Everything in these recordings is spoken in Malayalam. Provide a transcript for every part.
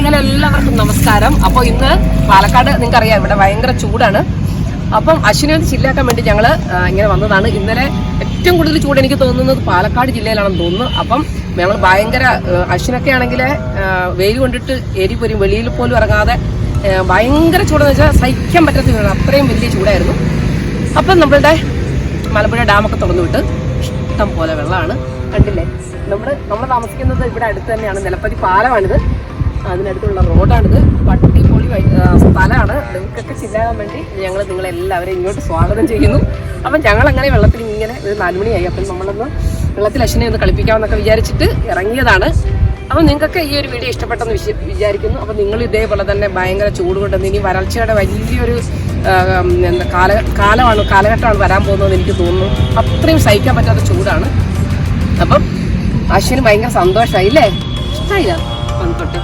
അങ്ങനെ എല്ലാവർക്കും നമസ്കാരം. അപ്പോൾ ഇന്ന് പാലക്കാട് നിങ്ങൾക്കറിയാം ഇവിടെ ഭയങ്കര ചൂടാണ്. അപ്പം അശ്വിനെ ഒന്ന് ചില്ലാക്കാൻ വേണ്ടി ഞങ്ങൾ ഇങ്ങനെ വന്നതാണ്. ഇന്നലെ ഏറ്റവും കൂടുതൽ ചൂട് എനിക്ക് തോന്നുന്നത് പാലക്കാട് ജില്ലയിലാണെന്ന് തോന്നുന്നു. അപ്പം ഞങ്ങൾ ഭയങ്കര അശ്വിനൊക്കെ ആണെങ്കിൽ വെയിൽ കൊണ്ടിട്ട് എരി പോരും വെളിയിൽ പോലും ഇറങ്ങാതെ ഭയങ്കര ചൂടെന്ന് വെച്ചാൽ സഹിക്കാൻ പറ്റാത്ത ചൂടാണ്. അത്രയും വലിയ ചൂടായിരുന്നു. അപ്പം നമ്മളുടെ മലമ്പുഴ ഡാമൊക്കെ തുറന്നു വിട്ട് ഇഷ്ടം പോലെ വെള്ളമാണ്. കണ്ടില്ലേ? നമ്മൾ നമ്മൾ താമസിക്കുന്നത് ഇവിടെ അടുത്ത് തന്നെയാണ്. നിലപ്പതി പാലമാണിത്. അതിനടുത്തുള്ള റോഡാണിത്. പട്ടിപ്പൊളി സ്ഥലമാണ്. നിങ്ങൾക്കൊക്കെ ചില്ലാകാൻ വേണ്ടി ഞങ്ങൾ നിങ്ങളെല്ലാവരെയും ഇങ്ങോട്ട് സ്വാഗതം ചെയ്യുന്നു. അപ്പം ഞങ്ങൾ അങ്ങനെ വെള്ളത്തിൽ ഇങ്ങനെ ഒരു നാലുമണിയായി. അപ്പം നമ്മളൊന്ന് വെള്ളത്തിൽ അശ്വിനെ ഒന്ന് കളിപ്പിക്കാമെന്നൊക്കെ വിചാരിച്ചിട്ട് ഇറങ്ങിയതാണ്. അപ്പം നിങ്ങൾക്കൊക്കെ ഈ ഒരു വീഡിയോ ഇഷ്ടപ്പെട്ടെന്ന് വിശ വിചാരിക്കുന്നു. അപ്പം നിങ്ങൾ ഇതേപോലെ തന്നെ ഭയങ്കര ചൂട് കൊണ്ടുവന്ന് ഇനി വരൾച്ചയുടെ വലിയൊരു എന്താ കാല കാലമാണ് കാലഘട്ടമാണ് വരാൻ പോകുന്നതെന്ന് എനിക്ക് തോന്നുന്നു. അത്രയും സഹിക്കാൻ പറ്റാത്ത ചൂടാണ്. അപ്പം അശ്വിന് ഭയങ്കര സന്തോഷമായി അല്ലേ ഇഷ്ടമായില്ല വന്നിട്ട്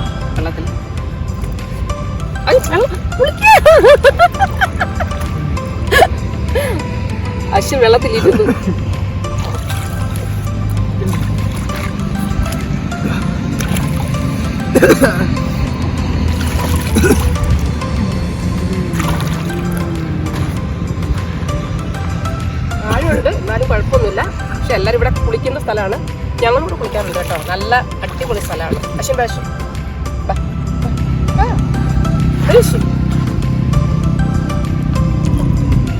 അശ്വിൻ വെള്ളത്തിലിരുന്നു ആഴമുണ്ട് എന്നാലും കുഴപ്പമൊന്നുമില്ല. പക്ഷെ എല്ലാവരും ഇവിടെ കുളിക്കുന്ന സ്ഥലമാണ്. ഞങ്ങളും ഇവിടെ കുളിക്കാറുണ്ട് കേട്ടോ. നല്ല അടിപൊളി സ്ഥലമാണ്. അശ്വിൻ ബാഷ്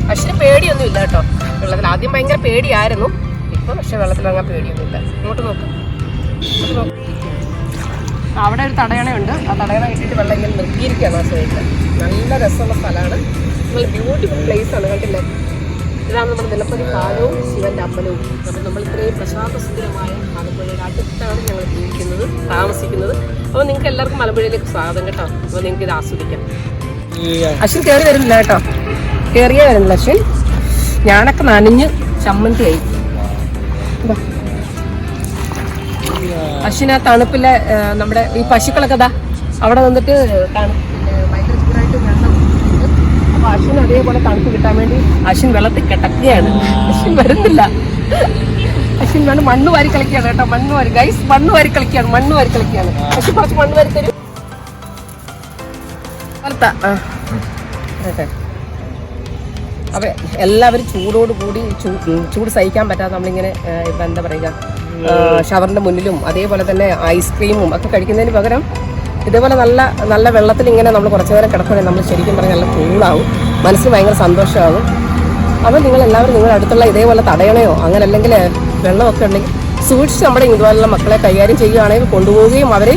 പക്ഷേ പേടിയൊന്നും ഇല്ല കേട്ടോ. വെള്ളത്തിൽ ആദ്യം ഭയങ്കര പേടിയായിരുന്നു. ഇപ്പൊ പക്ഷെ വെള്ളത്തിലിറങ്ങാൻ പേടിയൊന്നുമില്ല. ഇങ്ങോട്ട് നോക്ക്. ഇങ്ങോട്ട് നോക്ക്. അവിടെ ഒരു തടയണയുണ്ട്. ആ തടയണ കിട്ടിയിട്ട് വെള്ളം ഇങ്ങനെ നിർത്തിയിരിക്കുകയാണ് ആ സൈഡിൽ നല്ല രസമുള്ള സ്ഥലമാണ്. നല്ല ബ്യൂട്ടിഫുൾ പ്ലേസ് ആണ്. കണ്ടില്ലേ? ഇതാണ് നമ്മുടെ നിലപ്പതി പാലവും ശിവന്റെ അമ്പലവും. അപ്പം നമ്മൾ ഇത്രയും പ്രശാന്തസുന്ദരമായ ആലപ്പുഴയുടെ അടുത്താണ് ഞങ്ങൾ ജീവിക്കുന്നത് താമസിക്കുന്നത്. അപ്പോൾ നിങ്ങൾക്ക് എല്ലാവർക്കും മലമ്പുഴയിലേക്ക് സ്വാഗതം കേട്ടോ. അപ്പോൾ നിങ്ങൾക്ക് ഇത് ആസ്വദിക്കാം. അശ്വിൻ കയറി വരുന്നില്ല കേട്ടോ. കയറിയേ വരുന്നില്ല അശ്വിൻ. ഞാനൊക്കെ നനഞ്ഞ് ചമ്മന്തി ആയി. അശ്വിന് ആ തണുപ്പിലെ നമ്മുടെ ഈ പശുക്കളൊക്കെ ദാ അവിടെ നിന്നിട്ട് തണു- ഭയങ്കര ചൂടായിട്ട് വെള്ളം കുടിക്കുന്നുണ്ട്. അപ്പൊ അശ്വിന് അതേപോലെ തണുപ്പ് കിട്ടാൻ വേണ്ടി അശ്വിൻ വെള്ളത്തിൽ കിടക്കുകയാണ്. അശ്വിൻ വരുന്നില്ല. അശ്വിൻ വേണം മണ്ണ് വാരി കളിക്കുകയാണ് കേട്ടോ. മണ്ണ് വാരി ഗൈസ് മണ്ണ് വാരി കളിക്കുകയാണ് മണ്ണ് വാരി കളിക്കുകയാണ്. അശ്വിൻ കുറച്ച് മണ്ണ് വാരി തരും. അപ്പൊ എല്ലാവരും ചൂടോട് കൂടി ചൂട് സഹിക്കാൻ പറ്റാതെ നമ്മളിങ്ങനെ ഇപ്പൊ എന്താ പറയുക ഷവറിന്റെ മുന്നിലും അതേപോലെ തന്നെ ഐസ്ക്രീമും ഒക്കെ കഴിക്കുന്നതിന് പകരം ഇതേപോലെ നല്ല നല്ല വെള്ളത്തിൽ ഇങ്ങനെ നമ്മൾ കുറച്ച് നേരം കിടക്കുകയാണെങ്കിൽ നമ്മൾ ശരിക്കും പറഞ്ഞാൽ നല്ല കൂളാവും മനസ്സിന് ഭയങ്കര സന്തോഷമാകും അപ്പോൾ നിങ്ങൾ എല്ലാവരും നിങ്ങളുടെ അടുത്തുള്ള ഇതേപോലെ തടയണയോ അങ്ങനെ അല്ലെങ്കിൽ വെള്ളമൊക്കെ ഉണ്ടെങ്കിൽ സൂക്ഷിച്ച് നമ്മുടെ ഇതുപോലുള്ള മക്കളെ കൈകാര്യം ചെയ്യുകയാണെങ്കിൽ കൊണ്ടുപോവുകയും അവരെ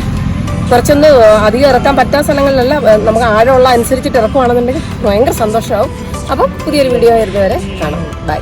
കുറച്ചൊന്ന് അധികം ഇറക്കാൻ പറ്റാത്ത സ്ഥലങ്ങളിലല്ല നമുക്ക് ആഴമുള്ള അനുസരിച്ചിട്ട് ഇറക്കുവാണെന്നുണ്ടെങ്കിൽ ഭയങ്കര സന്തോഷമാവും. അപ്പോൾ പുതിയൊരു വീഡിയോ വരുന്നവരെ കാണാം. ബൈ.